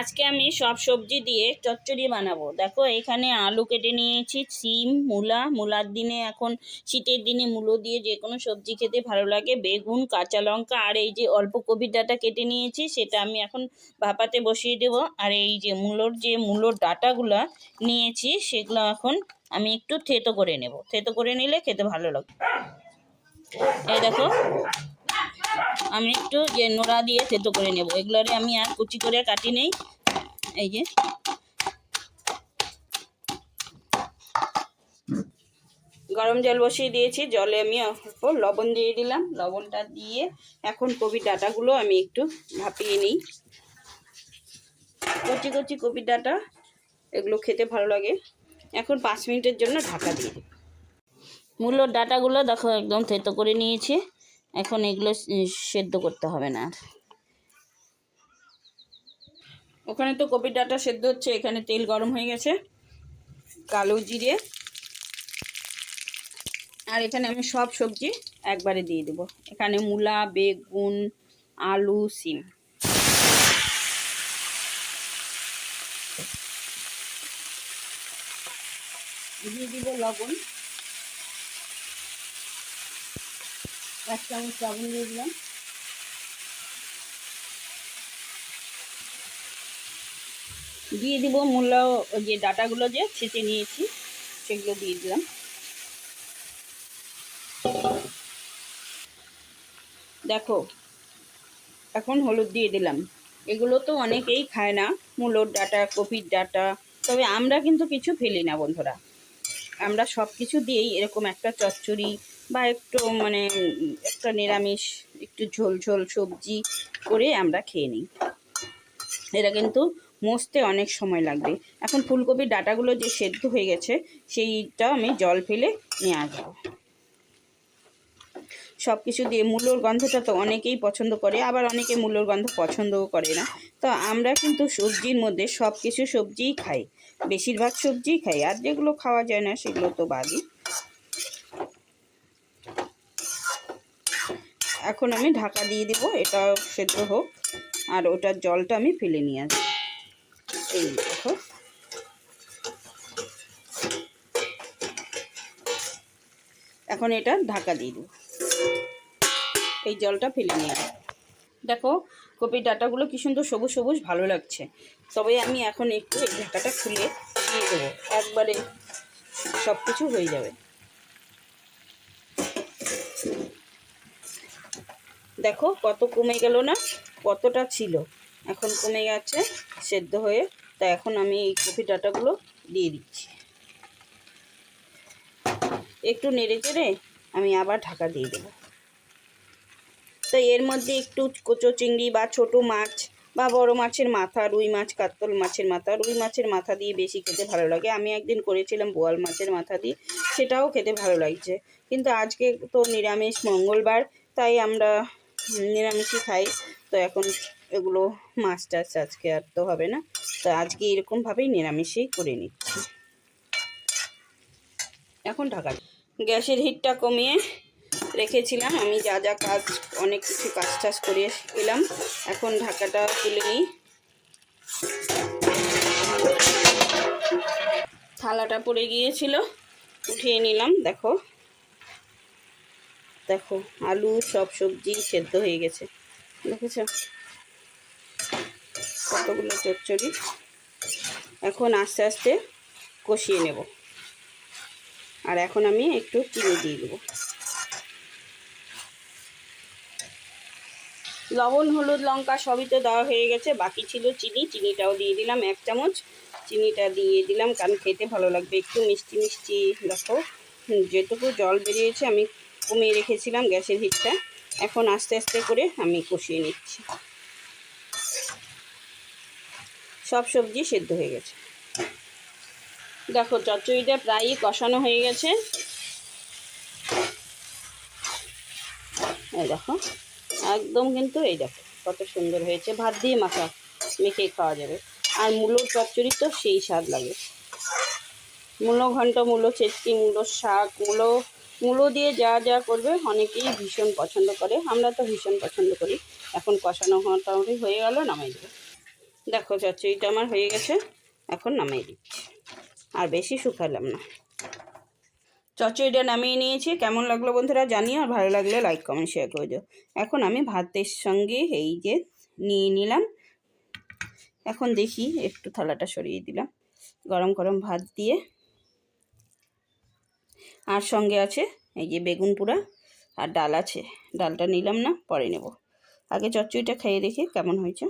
আজকে আমি সব সবজি দিয়ে চচ্চড়ি বানাবো। দেখো, এখানে আলু কেটে নিয়েছি, সিম, মূলা। মূলার দিনে এখন শীতের দিনে মূলো দিয়ে যে কোনো সবজি খেতে ভালো লাগে। বেগুন, কাঁচা লঙ্কা আর এই যে অল্প কপির ডাঁটা কেটে নিয়েছি, সেটা আমি এখন ভাপাতে বসিয়ে দেবো। আর এই যে মূলোর যে মূলোর ডাঁটাগুলো নিয়েছি, সেগুলো এখন আমি একটু থেতো করে নেব। থেতো করে নিলে খেতে ভালো লাগবে এই দেখো আমি একটু যে নোড়া দিয়ে থেতো করে নেব। এগুলোরে আমি আর কুচি করে কাটি নেই। এই যে। গরম জল বসিয়ে দিয়েছি। জলে আমি লবণ দিয়ে দিলাম। লবণটা দিয়ে এখন কপির ডাটাগুলো আমি একটু ভাপিয়ে নিই। কচি কচি কপির ডাঁটা, এগুলো খেতে ভালো লাগে। এখন পাঁচ মিনিটের জন্য ঢাকা দিয়ে মূলোর ডাঁটাগুলো দেখো একদম থেতো করে নিয়েছি। এখন এগুলো সেদ্ধ করতে হবে না আর। ওখানে তো কপির ডাঁটা সেদ্ধ হচ্ছে, এখানে তেল গরম হয়ে গেছে, কালো জিরে। আর এখানে আমি সব সবজি একবারে দিয়ে দেবো। এখানে মূলা, বেগুন, আলু, সিম। দিয়ে দিব লবণ। এক চামচ লবণ দিয়ে দিলাম। দিয়ে দিব মূল্য যে ডাটাগুলো যে ছেঁচে নিয়েছি, সেগুলো দিয়ে দিলাম। দেখো, এখন হলুদ দিয়ে দিলাম। এগুলো তো অনেকেই খায় না মূলোর ডাটা, কপির ডাটা, তবে আমরা কিন্তু কিছু ফেলি না বন্ধুরা। আমরা সব কিছু দিয়েই এরকম একটা চচ্চড়ি বা একটু মানে একটা নিরামিষ, একটু ঝোল ঝোল সবজি করে আমরা খেয়ে নিই। এটা কিন্তু মসতে অনেক সময় লাগবে। এখন ফুলকপির ডাটাগুলো যে সেদ্ধ হয়ে গেছে সেইটা আমি জল ফেলে নিয়ে আসব। সব কিছু দিয়ে মূলোর গন্ধটা তো অনেকেই পছন্দ করে, আবার অনেকে মূলোর গন্ধ পছন্দও করে না। তো আমরা কিন্তু সবজির মধ্যে সব কিছু সবজিই খাই, বেশিরভাগ সবজিই খাই, আর যেগুলো খাওয়া যায় না সেগুলো তো বাদই। এখন আমি ঢাকা দিয়ে দিব, এটা সেদ্ধ হোক। আর ওটার জলটা আমি ফেলে নিয়ে আসব। এই দেখো। এখন এটা ঢাকা দিয়ে দেবো। এই জলটা ফেলে নিয়ে আসব। দেখো, কপির ডাটাগুলো কি সুন্দর সবুজ সবুজ, ভালো লাগছে। তবে আমি এখন একটু এই ঢাকাটা খুলে দিয়ে দেবো। একবারে সব কিছু হয়ে যাবে। দেখো কত কমে গেল না, কতটা ছিল। এখন কমে গেছে, সেদ্ধ হয়ে, তা এখন আমি এই কফি ডাটাগুলো দিয়ে দিচ্ছি। একটু নেড়ে চেড়ে আমি আবার ঢাকা দিয়ে দেবো। তো এর মধ্যে একটু কোচো চিংড়ি বা ছোট মাছ বা বড় মাছের মাথা, রুই মাছ, কাতল মাছের মাথা, রুই মাছের মাথা দিয়ে বেশি খেতে ভালো লাগে। আমি একদিন করেছিলাম বোয়াল মাছের মাথা দিয়ে, সেটাও খেতে ভালো লাগছে। কিন্তু আজকে তো নিরামিষ, মঙ্গলবার, তাই আমরা নিরামিষই খাই। তো এখন এগুলো মাছ টাছ আজকে আর তো হবে না। তো আজকে এরকমভাবেই নিরামিষেই করে নিচ্ছি। এখন ঢাকা গ্যাসের হিটটা কমিয়ে রেখেছিলাম। আমি যা যা কাজ, অনেক কিছু কাজ টাজ করে এলাম। এখন ঢাকাটা তুলে নিই। থালাটা পড়ে গিয়েছিল। উঠিয়ে নিলাম, দেখো। দেখো, আলু, সব সবজি সেদ্ধ হয়ে গেছে। দেখেছ? কতগুলো চচ্চড়ি। এখন আস্তে আস্তে কষিয়ে নেব। আর এখন আমি একটু চিনি দিয়ে দেবো। লবণ, হলুদ, লঙ্কা সবই তো দেওয়া হয়ে গেছে। বাকি ছিল চিনি। চিনিটাও দিয়ে দিলাম এক চামচ। চিনিটা দিয়ে দিলাম কারণ খেতে ভালো লাগবে। একটু মিষ্টি মিষ্টি, দেখো, যেটুকু জল বেরিয়েছে আমি কমিয়ে রেখেছিলাম গ্যাসের হিটটা। এখন আস্তে আস্তে করে আমি কষিয়ে নিচ্ছি। সব সবজি সেদ্ধ হয়ে গেছে। দেখো, চচ্চড়িটা প্রায়ই কষানো হয়ে গেছে। এই দেখো, একদম কিন্তু এই দেখো, কত সুন্দর হয়েছে। ভাত দিয়ে মাখা মেখে খাওয়া যাবে। আর মূলোর চচ্চড়ি তো সেই স্বাদ লাগে। মূলো ঘন্ট, মূলো চেটকি, মূলো শাক, মূলো মূলো দিয়ে যা যা করবে, অনেকেই ভীষণ পছন্দ করে, আমরা তো ভীষণ পছন্দ করি। এখন কষানো মোটামুটি হয়ে গেল, নামাই দেবো। দেখো চচ্চড়িটা আমার হয়ে গেছে, এখন নামিয়ে দিচ্ছি। আর বেশি শুকালাম না। চচ্চড়িটা নামিয়ে নিয়েছি, কেমন লাগল বন্ধুরা জানিও, আর ভালো লাগলে লাইক কমেন্ট শেয়ার করে দিও। এখন আমি ভাতের সঙ্গে এই যে নিয়ে নিলাম। এখন দেখি, একটু থালাটা সরিয়ে দিলাম, গরম গরম ভাত দিয়ে। আর সঙ্গে আছে এই যে বেগুন পোড়া আর ডাল আছে। ডালটা নিলাম না, পরে নেব। আগে চচ্চড়িটা খেয়ে দেখি কেমন হয়েছে।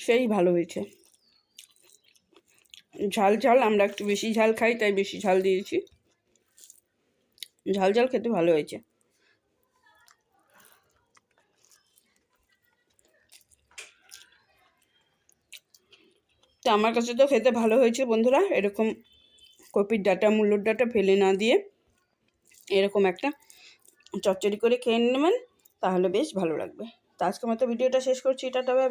সেই ভালো হয়েছে। ঝাল ঝাল, আমরা একটু বেশি ঝাল খাই, তাই বেশি ঝাল দিয়েছি। ঝাল ঝাল খেতে ভালো হয়েছে। তো আমার কাছে তো খেতে ভালো হয়েছে বন্ধুরা, এরকম কপির ডাটা, মূল্যর ডাটা ফেলে না দিয়ে এরকম একটা চচ্চড়ি করে খেয়ে নেবেন, তাহলে বেশ ভালো লাগবে তো আজকে মতো ভিডিওটা শেষ করছি এটা বাই।